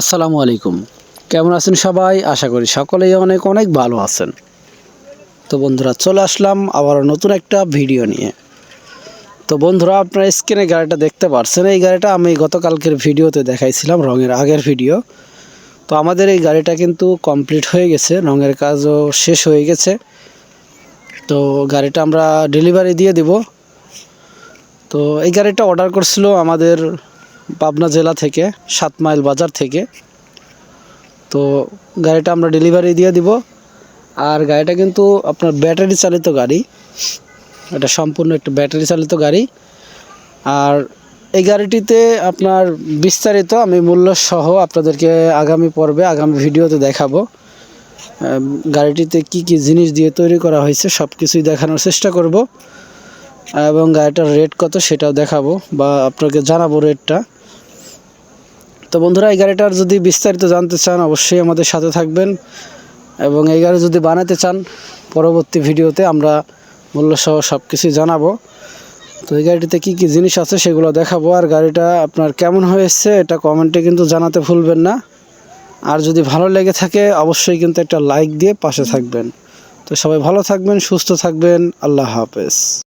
আসসালামু আলাইকুম। কেমন আছেন সবাই? আশা করি সকলেই অনেক অনেক ভালো আছেন। তো বন্ধুরা, চলে আসলাম আবার নতুন একটা ভিডিও নিয়ে। তো বন্ধুরা, আপনারা স্ক্রিনে গাড়িটা দেখতে পারছেন। এই গাড়িটা আমি গতকালকের ভিডিওতে দেখাইছিলাম, রঙের আগের ভিডিও। তো আমাদের এই গাড়িটা কিন্তু কমপ্লিট হয়ে গেছে, রঙের কাজও শেষ হয়ে গেছে। তো গাড়িটা আমরা ডেলিভারি দিয়ে দিব। তো এই গাড়িটা অর্ডার করছিল আমাদের পাবনা জেলা থেকে, সাত মাইল বাজার থেকে। তো গাড়িটা আমরা ডেলিভারি দিয়ে দিব। আর গাড়িটা কিন্তু আপনার ব্যাটারি চালিত গাড়ি। এটা সম্পূর্ণ একটা ব্যাটারি চালিত গাড়ি। আর এই গাড়িটিতে আপনার বিস্তারিত আমি মূল্য সহ আপনাদেরকে আগামী পর্বে, আগামী ভিডিওতে দেখাবো। গাড়িটিতে কি কি জিনিস দিয়ে তৈরি করা হয়েছে সব কিছুই দেখানোর চেষ্টা করব। এবং গাড়িটার রেট কত সেটাও দেখাবো বা আপনাকে জানাব রেটটা তো বন্ধুরা, এই গাড়িটার যদি বিস্তারিত জানতে চান, অবশ্যই আমাদের সাথে থাকবেন এবং এই গাড়ি যদি বানাতে চান, পরবর্তী ভিডিওতে আমরা মূল্যসহ সব কিছুই জানাব। তো এই গাড়িটিতে কী কী জিনিস আছে সেগুলো দেখাবো। আর গাড়িটা আপনার কেমন হয়েছে, এটা কমেন্টে কিন্তু জানাতে ভুলবেন না। আর যদি ভালো লেগে থাকে, অবশ্যই কিন্তু একটা লাইক দিয়ে পাশে থাকবেন। তো সবাই ভালো থাকবেন, সুস্থ থাকবেন। আল্লাহ হাফেজ।